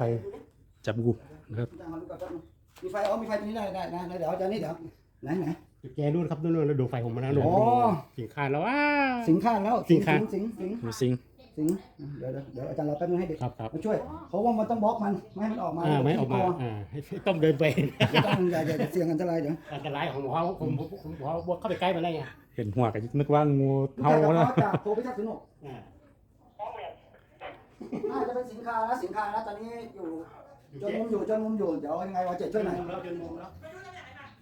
กู้ภัยจับงูนะครับมีไฟอ๋อมีไฟตรงนี้ได้ได้นะเดี๋ยวอาจารย์นี่เดี๋ยวไหนไหนแกนู่นครับนู่นนู่นแล้วดูไฟผมมานะดูอ๋อสิงคานแล้วว้าสิงข้างแล้วสิงข้างสิงสิงดูสิงสิงเดี๋ยวเดี๋ยวเดี๋ยวอาจารย์เราแป๊บนึงให้เด็กครับครับมาช่วยเพราะว่ามันต้องบล็อกมันไม่ให้มันออกมาอ่าไม่ออกมาอ่าให้ต้มเดินไปเดี๋ยวต้องอย่าอย่าอย่าเสี่ยงอันตรายเดี๋ยวอันตรายของหมอผมผมผมผมเข้าไปใกล้มันได้ไงเห็นหัวกันนึกว่างูเฮาเห่าแล้แล้ววจากโทรไปทักสนุกอ่า น่าจะเป็นสินค้านะสินค้านะตอนนี้อยู่จนมุมอยู่จนมุมอยู่เดี๋ยวยังไงวะเจ็ดช่วยหน่อย แล้วจนมุมแล้ว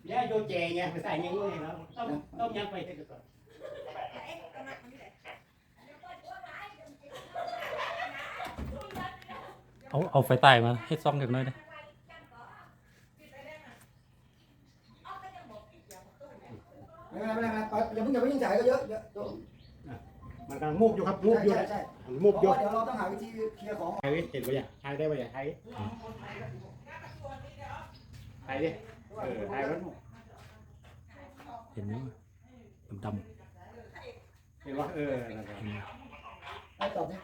เนี่ยโยเจไงไปใส่ยังไงแล้วต้มต้มยังไปเสร็จก่อนเอาเอาไฟใต้มาให้ซ่องกันหน่อยนะไม่เป็นไรไม่เป็นไรอย่าเพิ่งอย่าเพิ่งยิงจ่ายก็เยอะเยอะมันกำลังมูกอยู่ครับมูกอยู่ใช่นะใช่ มูเพกอยู่ราะว่าเดี๋ยวเราต้องหาวิธีเคลียร์ของ ไทยเห็นปะเนี่ยไทยได้ปะเนี่ยไทยไทยดิเออไทยมันเห็นไหมดำเห็นว่าเออนั่นแหละให้ตอบดิ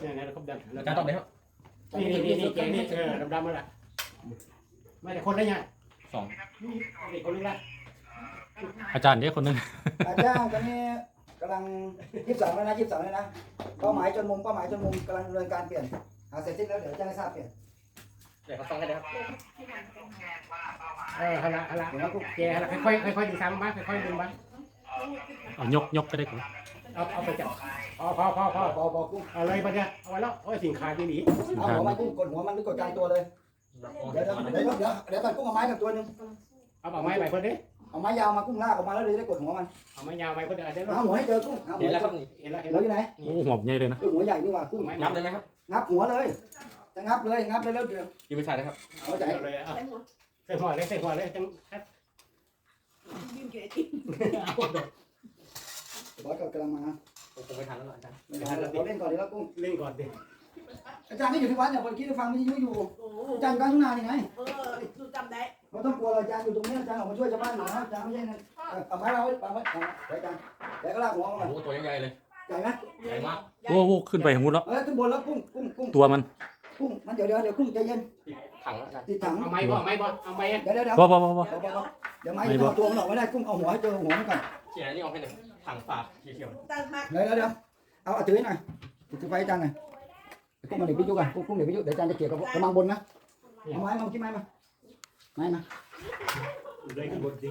เนี่ยเนี่ยเขาดันอาจารย์ตอบเลยครับนี่นี่นี่นี่เกนี่เออดำๆมันละไม่แต่คนได้ยังสองนี่คนนี้ละๆอาจารย์เดี๋ยวคนหนึงอาจารย์ตอนนี้ กำลังยี่สิบสองแล้วนะยี่สิบสองแล้วนะเป้าหมายจนมุมเป้าหมายจนมุมกำลังดำเนินการเปลี่ยนหาเสร็จสิ้นแล้วเดี๋ยวจะให้ทราบเปลี่ยนเดี๋ยวเขาฟังกันนะครับเออฮะละฮะละแกฮะละค่อยๆค่อยๆดึงซ้ำมาค่อยๆดึงมาเอายกยกก็ได้ครับเอาเอาไปจับพอพอพอพอพอพอกุ้งเอาเลยปะเนี่ยเอาไว้แล้วโอ้ยสินค้าที่หนีสินเอาค้าหัวมันกุ้งกดหัวมันหรือกดกลางตัวเลยเดี๋ยวเดี๋ยวเดี๋ยวเดี๋ยวเดี๋ยวตัดกุ้งเอาไม้กับตัวหนึงเอาเอาไม้ไปเพิ่นดิ เอาไม้ยาวมากุ้งลากออกมาแล้วเดี๋ยวจะได้กดหัวมันเอาไม้ยาวไปเพิ่นเดี๋ยวอาจจะหาหัวให้เจอกุ้งหาหัเห็วนแล้วครับนี่เห็นแล้วเห็นหัแล้ววอยู่ไหนโอ้หัวใหญ่เลยนะเออหัวใหญ่นี่หว่ากุ้งไม้นับได้ไหมครับงับหัวเลยจะงับเลยงับเลยแล้วเดี๋ยวยืมไปใส่นะครับเอาใจเลยเอาใส่หัวเลยใส่หัวเลยจังครับบอสก็กำลังมาผมคงไม่ทันแล้วล่ะอาจารย์เราเล่นก่อนเดี๋ยวแล้วกุ้งเล่นก่อนดิอาจารย์ก็อยู่ที่วัดเนี่ยคนคิดฟังวิทยุอยู่โอ้โหอาจารย์กลางทุ่งนานี่ไงเออดูจำได้ ไม่ต้องกลัวอาจารย์อยู่ตรงนี้อาจารย์ออกมาช่วยชาวบ้านอยู่นะอาจารย์ไม่ใช่นะเอาไม้เราไว้วางไว้อาจารย์เดี๋ยวก็ลากหัวมันโอ้โหตัวใหญ่ๆเลยใหญ่ไหมใหญ่มากโอ้โหขึ้นไปของมุดแล้วเออขึ้นบนแล้วกุ้งกุ้งกุ้งตัวมันกุ้งมันเดี๋ยวเดี๋ยวเดี๋ยวกุ้งใจเย็นถังติดถังเอาไม้บ่เอาไม้บ่เอาไม้เดี๋ยวเดี๋ยวเดี๋ยวพอพอพอพอเดี๋ยวไม้เอาตัวมันออกไม่ได้กุ้งเอาหัวให้เจอหัวมันก่อนเขียนนนี้ออกให้หน่อยถังฝาเขียวตั้งมากเดี๋ยวเดี๋ยวเดี๋ยวเอาเอาถือหน่อยถือไฟจารย์หน่อยกุ้งมาเดี๋ยวพิจุกันกุ้งเดี๋ยวพิจุเดี๋ยวจารย์จะเกี่ยวกับกระมังบนนะเอาไม้มาที่ไม้มา ไม้มาเลยขึ้นบนดิ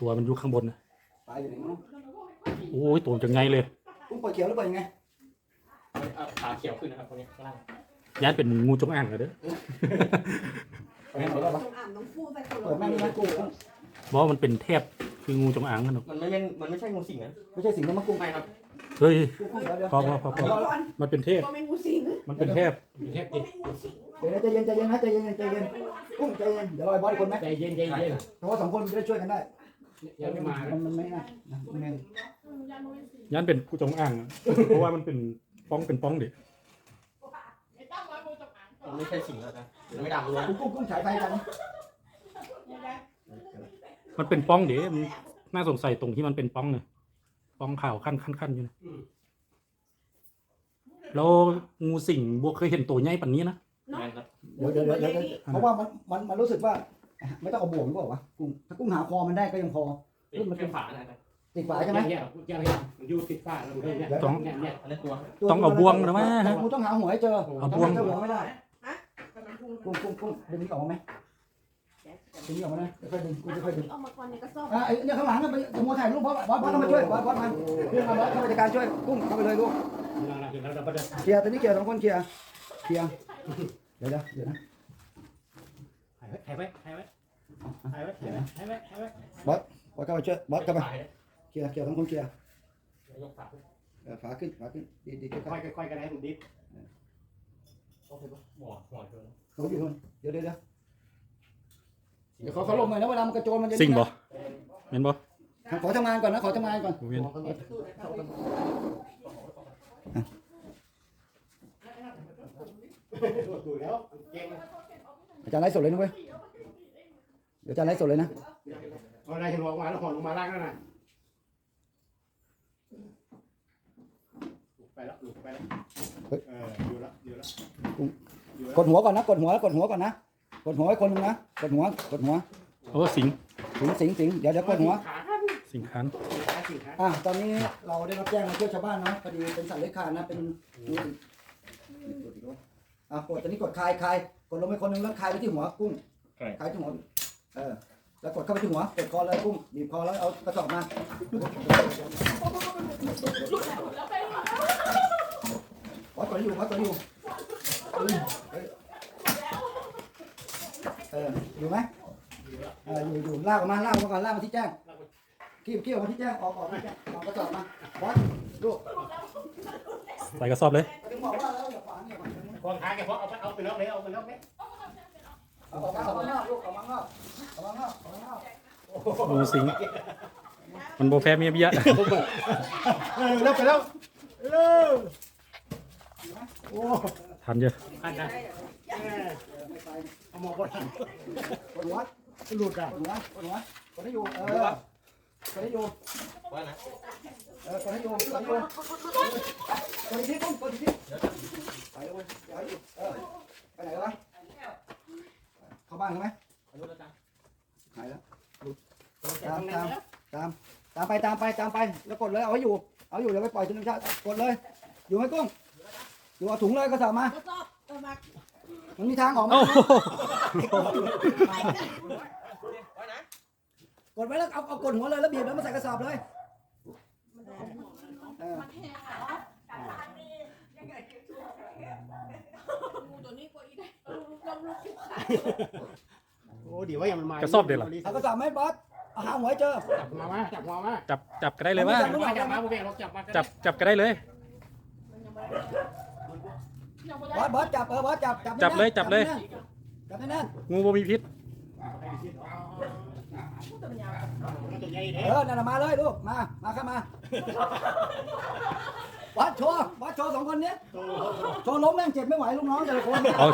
ตัวมันอยู่ข้างบนนะปลายอยู่ไหนมั้งโอ้ยตัวจะไงเลยกุ้งเปิดเขียวหรือเปิดยังไงๆเอาขาเขียวขึ้นนะครับตรงนี้ข้างล่างย้ายเป็นงูจงอางเลยเด้อเปิดไม่ได้ปะต้องอ่านต้องพูดไปคนเปิดแม่งนี่นะกุ้งกุ้งเพราะว่ามันเป็นเทพคืองูจงอางนั่นหรอกมันไม่เป็นมันไม่ใช่งูสิงนะไม่ใช่สิ่งที่มันกุ้งไม่ครับ เฮ้ยกุ้งกุ้งเดี๋ยวเดี๋ยวพอพอพอพอก่อนมันเป็นเทพ ก็ไม่งูสิงมันเป็นเทพเทปก็ดิไม่งูสิงเดี๋ยวใจเย็นใจเย็นนะใจเย็นใจเย็นกุ้งใจเย็นเดี๋ยวรอยบอสอีกคนไหมใจเย็นใจเย็นเพราะว่าสองคนจะได้ช่วยกันได้ยังไม่มามันมันไม่ง่ายนะมันไม่ย้ายเป็นผู้จงอางอะเพราะว่ามันเป็นป้องเป็นป้องดิมันไม่ใช่สิงแล้วนะมันไม่ดำเลยกุ้งกุ้งกุ้งฉายไฟกันมันเป็นป้องดิมันน่าสงสัยตรงที่มันเป็นป้องเนี่ยป้ องขาวขั้นขั้นขั้นอยู่นะแล้วงูสิงบวกเคยเห็นตัวใหญ่ปันนี้นะแม่นครับเดี๋ยวเดี๋ยวเดี๋ยวเดี๋ยวเพราะว่ามันมันมันรู้สึกว่า ไม่ต้องเอาบ่วงหรือเปล่าวะกุ้งถ้ากุ้งหาคอมันได้ก็ยังพอเป็นแค่ฝานะอาจารย์ติดฝาใช่ไหมเนี่ยยังยังอยู่ติดฝ้าเราเนี่ยเนี่ยเนี่ยอันนี้ตัวต้องเอาบ่วงนะวะกูต้องหาหัวให้เจอเอาบ่วงเจอหัวไม่ได้กำลังพูดกุ้งกุ้งกุ้งดึงนี้ออกมาไหม ดึงนี้ออกมานะค่อยดึงกุ้งค่อยดึงเอามาก่อนในกระสอบอะไอ้เนี่ยข้างหลังอะไปขโมยถ่ายรูปบอสบอสบอสเข้ามาช่วยบอสบอสมาเรื่องมาบอสเข้ามาจัดการช่วยกุ้งเข้าไปเลยลูกเราเราเราเราเคลียร์ตอนนี้เคลียร์สองคนเคลียร์เคลียร์เดี๋ยวเดี๋ยวเดี๋ยวนะหายไว้หายไว้หายไว้หายไว้หายไว้หายไว้บอสเข้ามาช่วยบอสเข้าไปฝเนี่ยเคลียร์เคลียร์สองคนเคลียร์ยกฝาขึ้นเออฝาขึ้นฝาขึ้นดีดีค่ค่ออยยค่อยกันให้ผมดิฟโอเคปะหัวหัวเกินๆเขาอยู่คนเดี๋ยวเดี๋ยว เดี๋ยวเดี๋ยวขอเขาลงหน่อยนะเวลามันกระโจนมันจะสิงบ่เห็นบ่ขอทำงานก่อนนะขอทำงานก่อนผมเห็นดูแล้วเก่งอาจารย์ไลฟ์สดเลยนะเว้ยเดี๋ยวอาจารย์ไลฟ์สดเลยนะอะไรจะลงมาแล้วหอนลงมาล่างนั่นน่ะไปแล้วหลุดไปแล้วเอออยู่แล้วอยู่แล้วอยู่กดหัวก่อนนะกดหัวแล้วกดหัวก่อนนะ กดหัวไว้คนหนึงนะกดหัวกดหัวโอ้สิงสิงสิงสิงเดี๋ยวเดี๋ยวกดหัว สิงคันอะตอนนี้เราได้รับแจ้งมาเที่ยวชาวบ้านเนาะพอดีเป็นสัตว์เลื้อยคลานนะเป็นงูอะกดตอนนี้กดคลายคลายกดลงไปคนหนึงแล้วคลายไปที่หัวกุ้งคลายที่หัวเออแล้วกดเข้าไปที่หัวกดคอเลยกุ้งบีบคอแล้วเอากระสอบมาวัดตัวอยู่วัดตัวอยู่เอออยู่ไหมเอออยู่อยู่ลากออกมาลากออกมาก่อนลากมาที่แจ้งขี้ขี้ออกมาที่แจ้งออกออกที่แจ้งออกกระสอบมาวัดลูกใส่กระสอบเลยถึงบอกว่าแล้วอย่าขวางอย่าขวางกองขาแกพอเอาไปเอาไปล็อกเลยเอาไปล็อกเลยเอาออกมาออกมานอกลูกออกมานอกออกมานอกออกมานอกโอ้สิงมันโบแฟเมียเบี้ยเออแล้วไปแล้วเร็วโอ้ ทันเยอะขันนะไม่ไปเอาหมอบอลกดหัวหลุดอะกดหัวกดหัวกดให้อยู่เออกดให้อยู่ว่านะเออกดให้อยู่กดให้อยู่กดอีกทีกุ้งกดอีกทีไปเลยเว้ยอยู่เออไปไหนวะเข้าบ้านเขาไหมหายแล้วตามตามตามตามไปตามไปตามไปแล้วกดเลยเอาให้อยู่เอาอยู่เดี๋ยวไปปล่อยธรรมชาติกดเลย อยู่ไหมกุ้ง อยู่เอาถุงเลยกระสอบมาทดสอบเออมามันมีทางออกไหมโอ้โหว่านะกดไว้แล้วเอาเอากดหัวเลยแล้วบีบแล้วมาใส่กระสอบเลยเอองูตัวนี้กลัวอีได้ลงลูกคุกขาโอ้เดี๋ยวว่ายังมันมากระสอบเดี๋ยวเหรอ เอากระสอบไหมบอสเอาหาหัวให้เจอ จับมามาจับมามาจับจับก็ได้เลยว่าจับมาจับมาพวกแกเราจับมาจับจับก็ได้เลย บอสบอสจับเออบอสจับจับจับเลยจับเลย จับแน่นงูบ่มีพิษตัวใหญ่ๆเด้เออนั่นน่ะมาเลยลูกมามาเข้ามาบอสโชว์บอสโชว์สองคนเนี้ยโชว์ล้มแม่งเจ็บไม่ไหวลูกน้องแต่ละคนเอา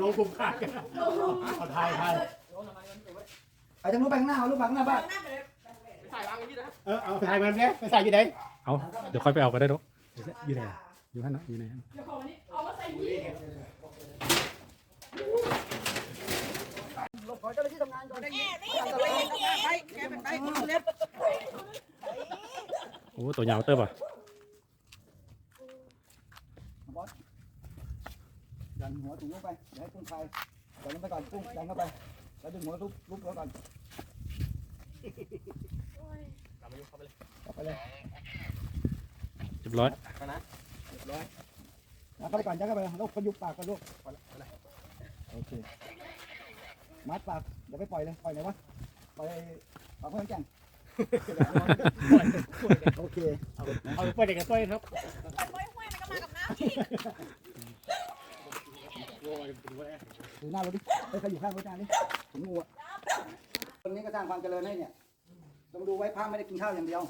ลงกลุ่มขาดกันเอาทายทายไปทางนู้นไปข้างหน้าเอาลูกไปข้างหน้าบ้านถ่ายวางอย่างนี้นะเออเอาทายมันเนี่ยไปใส่ยี่ไหนเอา เดี๋ยวค่อยไปเอาก็ได้ดอกอยู่ไหนอ ยู่นั่นนะอยู่ไหนลูกขอเจ้าหน้าที่ทำงานก่อนแกนี่จะไปไปแกเป็นไปคนเล็บโอ้ตัวยาวเติบอะบอสดันหัวถุงลงไปเดี๋ยวให้กุ้งคายเดี๋ยวลงไปก่อนกุ้งดันเข้าไปแล้วดึงหัวทุบลุกแล้วก่อนกลับมายุ่งเข้าไปเลยกลับไปเลยเรียบร้อยว่านะเรียบร้อยนะเข้าไปก่อนยัดเข้าไปลูกพยุบปากก่อนลูกโอเคมัดปากเดี๋ยวไปปล่อยเลยปล่อยไหนวะปล่อยปากเพื่อนแก่งโอเคเอาไปเด็กกันต้อยครับห้วยห้วยมันก็มากับน้ำอีกดูหน้ารถดิเฮ้ยใครอยู่ข้างรถจานดิถึงงูอะคนนี้ก็สร้างความเจริญให้เนี่ย ต้องดูไว้พระไม่ได้กินข้าวอย่างเดียว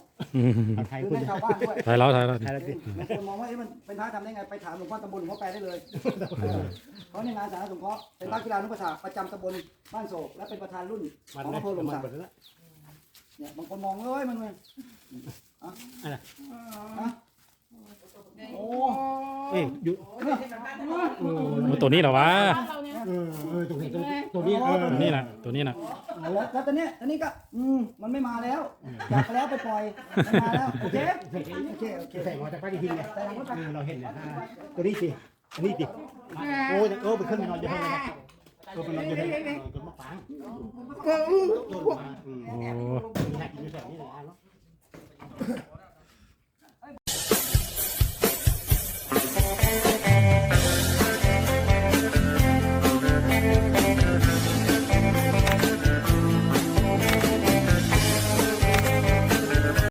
เอาทายคือคุณ ให้ชาวบ้านด้วยถ่ายแล้วถ่ายแล้วทายแล้วสิบางคนมองว่าเอ๊ะมันเป็นพระทำได้ไงไปถามหลวงพ่อตำบลหลวงพ่อแปลได้เลยเขาในงานสาธารณสงเคราะห์เป็นพระกีฬานุปถาประจำตำบลบ้านโศกและเป็นประธานรุ่นมันของนะอำเภอหลมมันสักหมดแล้วเนี่ยบางคนมองเอ้ยมันเว้ยอะอะ โอ้เอ้ยอยู่โอ้ตัวนี้เหรอวะ เออเออตรงนี้ตรงนี้เออตัวนี้นะตัวนี้นะแล้วแล้วตอนนี้ตอนนี้ก็อืมมันไม่มาแล้วจับไปแล้วไปปล่อยไม่มาแล้วโอเคโอเคโอเคใส่หัวจากป้าดีทีเนี่ยแต่หลังรถไปเราเห็นเนี่ยตัวนี้สิตัวนี้สิโอ้โอ้ไปขึ้นไปนอนอยู่ห้องเลยเออไปนอนอยู่ในต้นมะปรางต้นมาอืมโอ้น่ากินแบบนี้เล